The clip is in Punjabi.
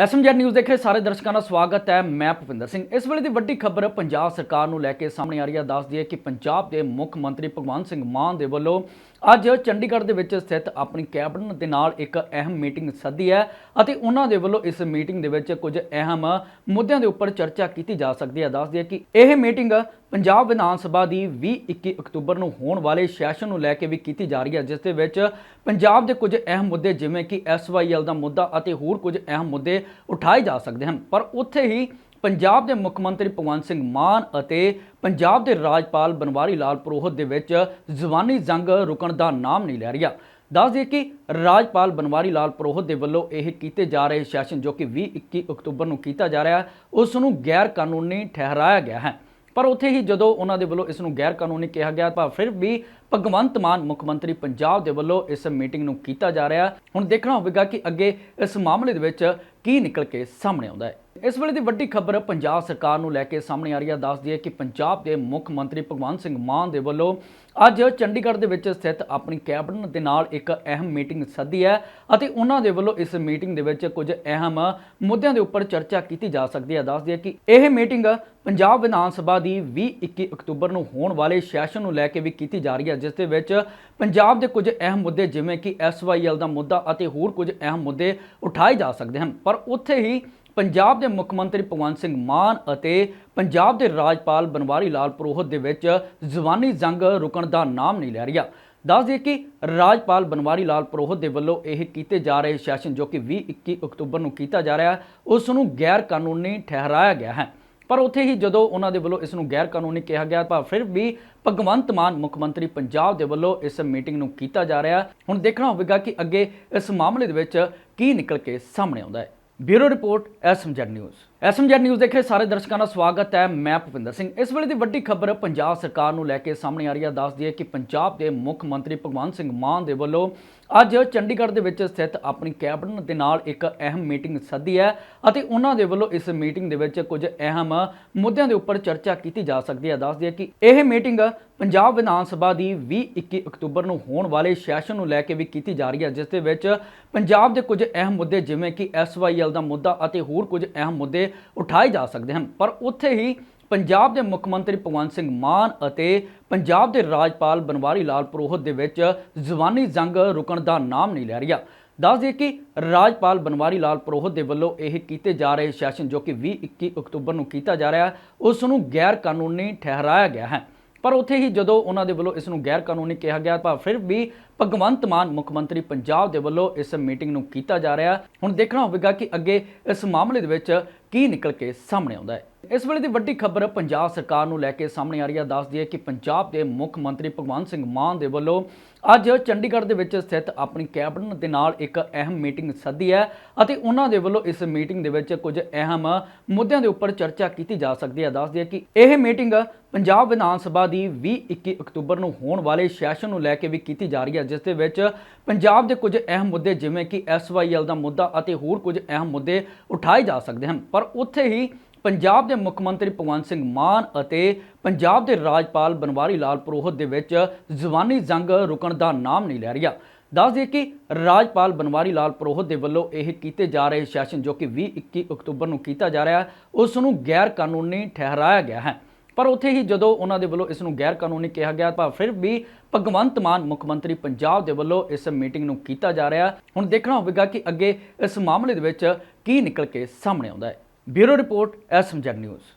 ਐਸਐਮਜੈਡ ਨਿਊਜ਼ ਦੇਖ ਰਹੇ ਸਾਰੇ ਦਰਸ਼ਕਾਂ ਦਾ ਸਵਾਗਤ ਹੈ, ਮੈਂ ਭੁਪਿੰਦਰ ਸਿੰਘ। ਇਸ ਵੇਲੇ ਦੀ ਵੱਡੀ ਖਬਰ ਪੰਜਾਬ ਸਰਕਾਰ ਨੂੰ ਲੈ ਕੇ ਸਾਹਮਣੇ ਆ ਰਹੀ ਹੈ। ਦੱਸਦੀ ਹੈ ਕਿ ਪੰਜਾਬ ਦੇ ਮੁੱਖ ਮੰਤਰੀ ਭਗਵੰਤ ਸਿੰਘ ਮਾਨ ਦੇ ਵੱਲੋਂ ਅੱਜ ਚੰਡੀਗੜ੍ਹ ਦੇ ਵਿੱਚ ਸਥਿਤ ਆਪਣੀ ਕੈਬਨਿਟ ਦੇ ਨਾਲ ਇੱਕ ਅਹਿਮ ਮੀਟਿੰਗ ਸੱਦੀ ਹੈ ਅਤੇ ਉਹਨਾਂ ਦੇ ਵੱਲੋਂ ਇਸ ਮੀਟਿੰਗ ਦੇ ਵਿੱਚ ਕੁਝ ਅਹਿਮ ਮੁੱਦਿਆਂ ਦੇ ਉੱਪਰ ਚਰਚਾ ਕੀਤੀ ਜਾ ਸਕਦੀ ਹੈ। ਦੱਸਦੀ ਹੈ ਕਿ ਇਹ ਮੀਟਿੰਗ ਪੰਜਾਬ ਵਿਧਾਨ ਸਭਾ ਦੀ 20-21 ਅਕਤੂਬਰ ਨੂੰ ਹੋਣ ਵਾਲੇ ਸੈਸ਼ਨ ਨੂੰ ਲੈ ਕੇ ਵੀ ਕੀਤੀ ਜਾ ਰਹੀ ਹੈ, ਜਿਸ ਦੇ ਵਿੱਚ ਪੰਜਾਬ ਦੇ ਕੁਝ ਅਹਿਮ ਮੁੱਦੇ ਜਿਵੇਂ ਕਿ ਐਸਵਾਈਐਲ ਦਾ ਮੁੱਦਾ ਅਤੇ ਹੋਰ ਕੁਝ ਅਹਿਮ ਮੁੱਦੇ ਉਠਾਏ ਜਾ ਸਕਦੇ ਹਨ। ਪਰ ਉੱਥੇ ਹੀ ਪੰਜਾਬ ਦੇ ਮੁੱਖ ਮੰਤਰੀ ਭਗਵੰਤ ਸਿੰਘ ਮਾਨ ਅਤੇ ਪੰਜਾਬ ਦੇ ਰਾਜਪਾਲ ਬਨਵਾਰੀ ਲਾਲ ਪੁਰੋਹਿਤ ਦੇ ਵਿੱਚ ਜ਼ੁਬਾਨੀ ਜੰਗ ਰੁਕਣ ਦਾ ਨਾਮ ਨਹੀਂ ਲੈ ਰਿਹਾ। ਦੱਸ ਦਈਏ ਕਿ ਰਾਜਪਾਲ ਬਨਵਾਰੀ ਲਾਲ ਪੁਰੋਹਿਤ ਦੇ ਵੱਲੋਂ ਇਹ ਕੀਤੇ ਜਾ ਰਹੇ ਸੈਸ਼ਨ ਜੋ ਕਿ 20-21 ਅਕਤੂਬਰ ਨੂੰ ਕੀਤਾ ਜਾ ਰਿਹਾ ਉਸ ਨੂੰ ਗੈਰ ਕਾਨੂੰਨੀ ਠਹਿਰਾਇਆ ਗਿਆ ਹੈ। ਪਰ ਉੱਥੇ ਹੀ ਜਦੋਂ ਉਹਨਾਂ ਦੇ ਵੱਲੋਂ ਇਸ ਨੂੰ ਗੈਰ ਕਾਨੂੰਨੀ ਕਿਹਾ ਗਿਆ ਪਰ ਫਿਰ ਵੀ ਭਗਵੰਤ ਮਾਨ ਮੁੱਖ ਮੰਤਰੀ ਪੰਜਾਬ ਦੇ ਵੱਲੋਂ ਇਸ ਮੀਟਿੰਗ ਨੂੰ ਕੀਤਾ ਜਾ ਰਿਹਾ। ਹੁਣ ਦੇਖਣਾ ਹੋਵੇਗਾ ਕਿ ਅੱਗੇ ਇਸ ਮਾਮਲੇ ਦੇ ਵਿੱਚ ਕੀ ਨਿਕਲ ਕੇ ਸਾਹਮਣੇ ਆਉਂਦਾ ਹੈ। ਇਸ ਵੇਲੇ ਦੀ ਵੱਡੀ ਖਬਰ ਪੰਜਾਬ ਸਰਕਾਰ ਨੂੰ ਲੈ ਕੇ ਸਾਹਮਣੇ ਆ ਰਹੀ ਹੈ। ਦੱਸਦੀ ਹੈ ਕਿ ਪੰਜਾਬ ਦੇ ਮੁੱਖ ਮੰਤਰੀ ਭਗਵੰਤ ਸਿੰਘ ਮਾਨ ਦੇ ਵੱਲੋਂ ਅੱਜ ਚੰਡੀਗੜ੍ਹ ਦੇ ਵਿੱਚ ਸਥਿਤ ਆਪਣੀ ਕੈਬਨਿਟ ਦੇ ਨਾਲ ਇੱਕ ਅਹਿਮ ਮੀਟਿੰਗ ਸੱਦੀ ਹੈ ਅਤੇ ਉਹਨਾਂ ਦੇ ਵੱਲੋਂ ਇਸ ਮੀਟਿੰਗ ਦੇ ਵਿੱਚ ਕੁਝ ਅਹਿਮ ਮੁੱਦਿਆਂ ਦੇ ਉੱਪਰ ਚਰਚਾ ਕੀਤੀ ਜਾ ਸਕਦੀ ਹੈ। ਦੱਸਦੀ ਹੈ ਕਿ ਇਹ ਮੀਟਿੰਗ ਪੰਜਾਬ ਵਿਧਾਨ ਸਭਾ ਦੀ 20-21 ਅਕਤੂਬਰ ਨੂੰ ਹੋਣ ਵਾਲੇ ਸੈਸ਼ਨ ਨੂੰ ਲੈ ਕੇ ਵੀ ਕੀਤੀ ਜਾ ਰਹੀ ਹੈ, ਜਿਸ ਦੇ ਵਿੱਚ ਪੰਜਾਬ ਦੇ ਕੁਝ ਅਹਿਮ ਮੁੱਦੇ ਜਿਵੇਂ ਕਿ ਐਸਵਾਈਐਲ ਦਾ ਮੁੱਦਾ ਅਤੇ ਹੋਰ ਕੁਝ ਅਹਿਮ ਮੁੱਦੇ ਉਠਾਏ ਜਾ ਸਕਦੇ ਹਨ। ਪਰ ਉੱਥੇ ਹੀ ਪੰਜਾਬ ਦੇ ਮੁੱਖ ਮੰਤਰੀ ਭਗਵੰਤ ਸਿੰਘ ਮਾਨ ਅਤੇ ਪੰਜਾਬ ਦੇ ਰਾਜਪਾਲ ਬਨਵਾਰੀ ਲਾਲ ਪੁਰੋਹਿਤ ਦੇ ਵਿੱਚ ਜ਼ੁਬਾਨੀ ਜੰਗ ਰੁਕਣ ਦਾ ਨਾਮ ਨਹੀਂ ਲੈ ਰਿਹਾ। ਦੱਸ ਦਈਏ ਕਿ ਰਾਜਪਾਲ ਬਨਵਾਰੀ ਲਾਲ ਪੁਰੋਹਿਤ ਦੇ ਵੱਲੋਂ ਇਹ ਕੀਤੇ ਜਾ ਰਹੇ ਸੈਸ਼ਨ ਜੋ ਕਿ 20-21 ਅਕਤੂਬਰ ਨੂੰ ਕੀਤਾ ਜਾ ਰਿਹਾ, ਉਸ ਨੂੰ ਗੈਰ ਕਾਨੂੰਨੀ ਠਹਿਰਾਇਆ ਗਿਆ ਹੈ। ਪਰ ਉੱਥੇ ਹੀ ਜਦੋਂ ਉਹਨਾਂ ਦੇ ਵੱਲੋਂ ਇਸ ਨੂੰ ਗੈਰ ਕਾਨੂੰਨੀ ਕਿਹਾ ਗਿਆ, ਤਾਂ ਫਿਰ ਵੀ ਭਗਵੰਤ ਮਾਨ ਮੁੱਖ ਮੰਤਰੀ ਪੰਜਾਬ ਦੇ ਵੱਲੋਂ ਇਸ ਮੀਟਿੰਗ ਨੂੰ ਕੀਤਾ ਜਾ ਰਿਹਾ। ਹੁਣ ਦੇਖਣਾ ਹੋਵੇਗਾ ਕਿ ਅੱਗੇ ਇਸ ਮਾਮਲੇ ਦੇ ਵਿੱਚ ਕੀ ਨਿਕਲ ਕੇ ਸਾਹਮਣੇ ਆਉਂਦਾ ਹੈ। Bureau report SMZ news. SMZ news ਦੇਖ ਰਹੇ ਸਾਰੇ ਦਰਸ਼ਕਾਂ ਦਾ ਸਵਾਗਤ ਹੈ। ਮੈਂ ਭੁਪਿੰਦਰ ਸਿੰਘ। ਇਸ ਵੇਲੇ ਦੀ ਵੱਡੀ ਖਬਰ ਪੰਜਾਬ ਸਰਕਾਰ ਨੂੰ ਲੈ ਕੇ ਸਾਹਮਣੇ ਆ ਰਹੀ ਹੈ। ਦੱਸਦੀ ਹੈ ਕਿ ਪੰਜਾਬ ਦੇ ਮੁੱਖ ਮੰਤਰੀ ਭਗਵੰਤ ਸਿੰਘ ਮਾਨ ਦੇ ਵੱਲੋਂ ਅੱਜ ਚੰਡੀਗੜ੍ਹ ਦੇ ਵਿੱਚ ਸਥਿਤ ਆਪਣੀ ਕੈਬਨਿਟ ਦੇ ਨਾਲ ਇੱਕ ਅਹਿਮ ਮੀਟਿੰਗ ਸੱਦੀ ਹੈ ਅਤੇ ਉਹਨਾਂ ਦੇ ਵੱਲੋਂ ਇਸ ਮੀਟਿੰਗ ਦੇ ਵਿੱਚ ਕੁਝ ਅਹਿਮ ਮੁੱਦਿਆਂ ਦੇ ਉੱਪਰ ਚਰਚਾ ਕੀਤੀ ਜਾ ਸਕਦੀ ਹੈ। ਦੱਸਦੀ ਹੈ ਕਿ ਇਹ ਮੀਟਿੰਗ ਪੰਜਾਬ ਵਿਧਾਨ ਸਭਾ ਦੀ 20-21 ਅਕਤੂਬਰ ਨੂੰ ਹੋਣ ਵਾਲੇ ਸੈਸ਼ਨ ਨੂੰ ਲੈ ਕੇ ਵੀ ਕੀਤੀ ਜਾ ਰਹੀ ਹੈ, ਜਿਸ ਦੇ ਵਿੱਚ ਪੰਜਾਬ ਦੇ ਕੁਝ ਅਹਿਮ ਮੁੱਦੇ ਜਿਵੇਂ ਕਿ ਐਸਵਾਈਐਲ ਦਾ ਮੁੱਦਾ ਅਤੇ ਹੋਰ ਕੁਝ ਅਹਿਮ ਮੁੱਦੇ ਉਠਾਏ ਜਾ ਸਕਦੇ ਹਨ। ਪਰ ਉੱਥੇ ਹੀ ਪੰਜਾਬ ਦੇ ਮੁੱਖ ਮੰਤਰੀ ਭਗਵੰਤ ਸਿੰਘ ਮਾਨ ਅਤੇ ਪੰਜਾਬ ਦੇ ਰਾਜਪਾਲ ਬਨਵਾਰੀ ਲਾਲ ਪੁਰੋਹਿਤ ਦੇ ਵਿੱਚ ਜ਼ੁਬਾਨੀ ਜੰਗ ਰੁਕਣ ਦਾ ਨਾਮ ਨਹੀਂ ਲੈ ਰਿਹਾ। ਦੱਸ ਦਈਏ ਕਿ ਰਾਜਪਾਲ ਬਨਵਾਰੀ ਲਾਲ ਪੁਰੋਹਿਤ ਦੇ ਵੱਲੋਂ ਇਹ ਕੀਤੇ ਜਾ ਰਹੇ ਸੈਸ਼ਨ ਜੋ ਕਿ 20-21 ਅਕਤੂਬਰ ਨੂੰ ਕੀਤਾ ਜਾ ਰਿਹਾ, ਉਸ ਨੂੰ ਗੈਰ ਕਾਨੂੰਨੀ ਠਹਿਰਾਇਆ ਗਿਆ ਹੈ। ਪਰ ਉੱਥੇ ਹੀ ਜਦੋਂ ਉਹਨਾਂ ਦੇ ਵੱਲੋਂ ਇਸ ਨੂੰ ਗੈਰ ਕਾਨੂੰਨੀ ਕਿਹਾ ਗਿਆ ਤਾਂ ਫਿਰ ਵੀ ਭਗਵੰਤ ਮਾਨ ਮੁੱਖ ਮੰਤਰੀ ਪੰਜਾਬ ਦੇ ਵੱਲੋਂ ਇਸ ਮੀਟਿੰਗ ਨੂੰ ਕੀਤਾ ਜਾ ਰਿਹਾ। ਹੁਣ ਦੇਖਣਾ ਹੋਵੇਗਾ ਕਿ ਅੱਗੇ ਇਸ ਮਾਮਲੇ ਦੇ ਵਿੱਚ ਕੀ ਨਿਕਲ ਕੇ ਸਾਹਮਣੇ ਆਉਂਦਾ ਹੈ? ਇਸ ਵੇਲੇ ਦੀ ਵੱਡੀ ਖਬਰ ਪੰਜਾਬ ਸਰਕਾਰ ਨੂੰ ਲੈ ਕੇ ਸਾਹਮਣੇ ਆ ਰਹੀ ਹੈ। ਦੱਸਦੀ ਹੈ ਕਿ ਪੰਜਾਬ ਦੇ ਮੁੱਖ ਮੰਤਰੀ ਭਗਵੰਤ ਸਿੰਘ ਮਾਨ ਦੇ ਵੱਲੋਂ ਅੱਜ ਚੰਡੀਗੜ੍ਹ ਦੇ ਵਿੱਚ ਸਥਿਤ ਆਪਣੀ ਕੈਬਨਿਟ ਦੇ ਨਾਲ ਇੱਕ ਅਹਿਮ ਮੀਟਿੰਗ ਸੱਦੀ ਹੈ ਅਤੇ ਉਹਨਾਂ ਦੇ ਵੱਲੋਂ ਇਸ ਮੀਟਿੰਗ ਦੇ ਵਿੱਚ ਕੁਝ ਅਹਿਮ ਮੁੱਦਿਆਂ ਦੇ ਉੱਪਰ ਚਰਚਾ ਕੀਤੀ ਜਾ ਸਕਦੀ ਹੈ। ਦੱਸਦੀ ਹੈ ਕਿ ਇਹ ਮੀਟਿੰਗ ਪੰਜਾਬ ਵਿਧਾਨ ਸਭਾ ਦੀ 20-21 ਅਕਤੂਬਰ ਨੂੰ ਹੋਣ ਵਾਲੇ ਸੈਸ਼ਨ ਨੂੰ ਲੈ ਕੇ ਵੀ ਕੀਤੀ ਜਾ ਰਹੀ ਹੈ, ਜਿਸ ਦੇ ਵਿੱਚ ਪੰਜਾਬ ਦੇ ਕੁਝ ਅਹਿਮ ਮੁੱਦੇ ਜਿਵੇਂ ਕਿ ਐਸਵਾਈਐਲ ਦਾ ਮੁੱਦਾ ਅਤੇ ਹੋਰ ਕੁਝ ਅਹਿਮ ਮੁੱਦੇ ਉਠਾਏ ਜਾ ਸਕਦੇ ਹਨ। ਪਰ ਉੱਥੇ ਹੀ ਪੰਜਾਬ ਦੇ ਮੁੱਖ ਮੰਤਰੀ ਭਗਵੰਤ ਸਿੰਘ ਮਾਨ ਅਤੇ ਪੰਜਾਬ ਦੇ ਰਾਜਪਾਲ ਬਨਵਾਰੀ ਲਾਲ ਪੁਰੋਹਿਤ ਦੇ ਵਿੱਚ ਜ਼ੁਬਾਨੀ ਜੰਗ ਰੁਕਣ ਦਾ ਨਾਮ ਨਹੀਂ ਲੈ ਰਿਹਾ। ਦੱਸ ਦਈਏ ਕਿ ਰਾਜਪਾਲ ਬਨਵਾਰੀ ਲਾਲ ਪੁਰੋਹਿਤ ਦੇ ਵੱਲੋਂ ਇਹ ਕੀਤੇ ਜਾ ਰਹੇ ਸੈਸ਼ਨ ਜੋ ਕਿ 20-21 ਅਕਤੂਬਰ ਨੂੰ ਕੀਤਾ ਜਾ ਰਿਹਾ, ਉਸ ਨੂੰ ਗੈਰ ਕਾਨੂੰਨੀ ਠਹਿਰਾਇਆ ਗਿਆ ਹੈ। ਪਰ ਉੱਥੇ ਹੀ ਜਦੋਂ ਉਹਨਾਂ ਦੇ ਵੱਲੋਂ ਇਸ ਨੂੰ ਗੈਰ ਕਾਨੂੰਨੀ ਕਿਹਾ ਗਿਆ, ਤਾਂ ਫਿਰ ਵੀ ਭਗਵੰਤ ਮਾਨ ਮੁੱਖ ਮੰਤਰੀ ਪੰਜਾਬ ਦੇ ਵੱਲੋਂ ਇਸ ਮੀਟਿੰਗ ਨੂੰ ਕੀਤਾ ਜਾ ਰਿਹਾ। ਹੁਣ ਦੇਖਣਾ ਹੋਵੇਗਾ ਕਿ ਅੱਗੇ ਇਸ ਮਾਮਲੇ ਦੇ ਵਿੱਚ ਕੀ ਨਿਕਲ ਕੇ ਸਾਹਮਣੇ ਆਉਂਦਾ ਹੈ। Bureau report SMZ news.